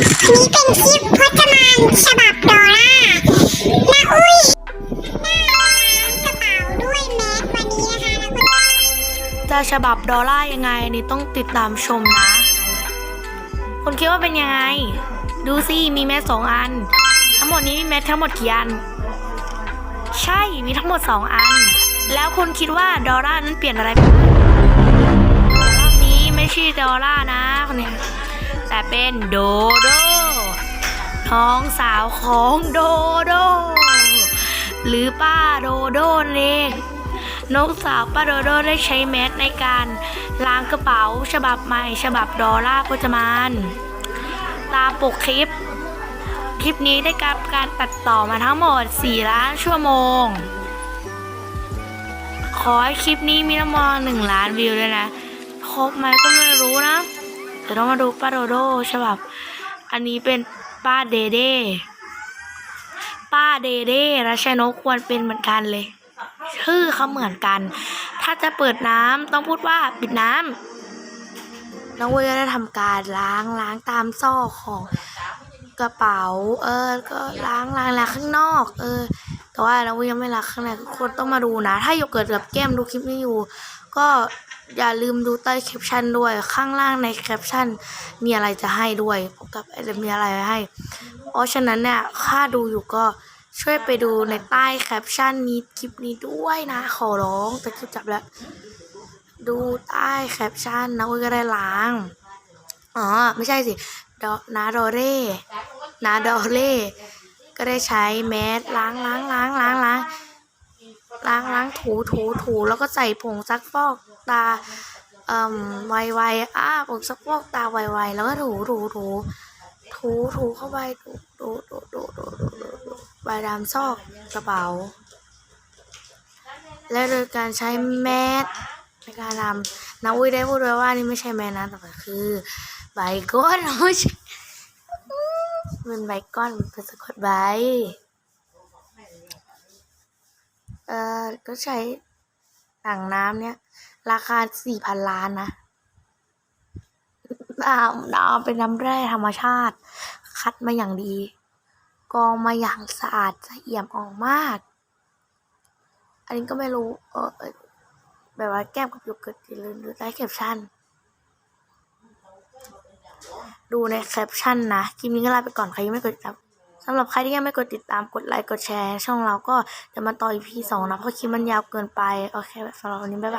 นี้เป็นคลิปพจมานฉบับดอลล่านาอุ้ยน้าร้านกระเป๋าด้วยแมสวันนี้จะฉบับดอลล่ายังไงอันนี่ต้องติดตามชมนะคุณคิดว่าเป็นยังไง ดูสิมีแมสสองอัน ทั้งหมดนี้มีแมสทั้งหมดกี่อัน ใช่มีทั้งหมดสองอัน แล้วคุณคิดว่าดอลล่านั้นเปลี่ยนอะไรไปบ้างรอบนี้ไม่ใช่ดอลล่านะคนเนี้ย แต่เป็นโดโดน้องสาวของโดโด หรือป้าโดโดนั่นเองนกสาวป้าโดโดได้ใช้แมสในการล้างกระเป๋าฉบับใหม่ ฉบับดอลล่าร์พจมานตามปกคลิป คลิปนี้ได้การการตัดต่อมาทั้งหมด 4 ล้านชั่วโมง ขอให้คลิปนี้มีน้ำมอนหนึ่งล้านวิวด้วยนะ ครบไหมก็ไม่รู้นะ แต่ต้องมาดูป้าโดโดฉบับ อันนี้เป็นป้าเดเด้ป้าเดเด้และชนกควรเป็นเหมือนกันเลย ชื่อเขาเหมือนกัน ถ้าจะเปิดน้ำต้องพูดว่าปิดน้ำน้องเวยได้ทำการล้างล้างตามซอกของกระเป๋า เออ ก็ล้างล้างล้างข้างนอก เออ แต่ว่าน้องเวยยังไม่ล้างข้างในคนต้องมาดูนะ ถ้าโยเกิร์ตกับแก้มดูคลิปนี้อยู่ ก็อย่าลืมดูใต้แคปชั่นด้วยข้างล่างในแคปชั่นมีอะไรจะให้ด้วยกับมีอะไรให้ เพราะฉะนั้นเนี่ยถ้าดูอยู่ก็ช่วยไปดูในใต้แคปชั่นนี้คลิปนี้ด้วยนะ ขอร้องแต่คลิปจับแล้ว ดูใต้แคปชั่นนะอุ้ยก็ได้ล้าง อ๋อ ไม่ใช่สิดอนาดอเร่นาดอเร่ ก็ได้ใช้แมสล้างล้างล้างล้างล้างล้างล้างถูถูถูแล้วก็ใส่ผงซักฟอกตาเอ่อไวไวอ้าผงซักฟอกตาไวไวแล้วก็ถูถูถูถูถูเข้าไปถูถูถูถูถูใบดำซอกกระเป๋า และโดยการใช้แมสในการทำน้าอุ้ยได้พูดไวยว่านี่ไม่ใช่แมสนะแต่คือใบก้นไม่ใมันใบก้อนมันเป็นสะกดใบเอ่อก็ใช้ถังน้ำเนี้ยราคาสี่พันล้านนะน้ำน้ำเป็นน้ำแร่ธรรมชาติ คัดมาอย่างดีกรองมาอย่างสะอาดละเอี่ยมออกมาก อันนี้ก็ไม่รู้ เออแบบว่าแก้มกับโยเกิร์ตอย่าลืมดูใต้แคปชั่น ดูในแคปชั่นนะคลิปนี้ก็ลาไปก่อนใครยังไม่กดติดตามสำหรับใครที่ยังไม่กดติดตามกดไลค์กดแชร์ ช่องเราก็จะมาต่อ EP สองนะเพราะคลิปมันยาวเกินไปโอเคสำหรับวันนี้บ๊ายบาย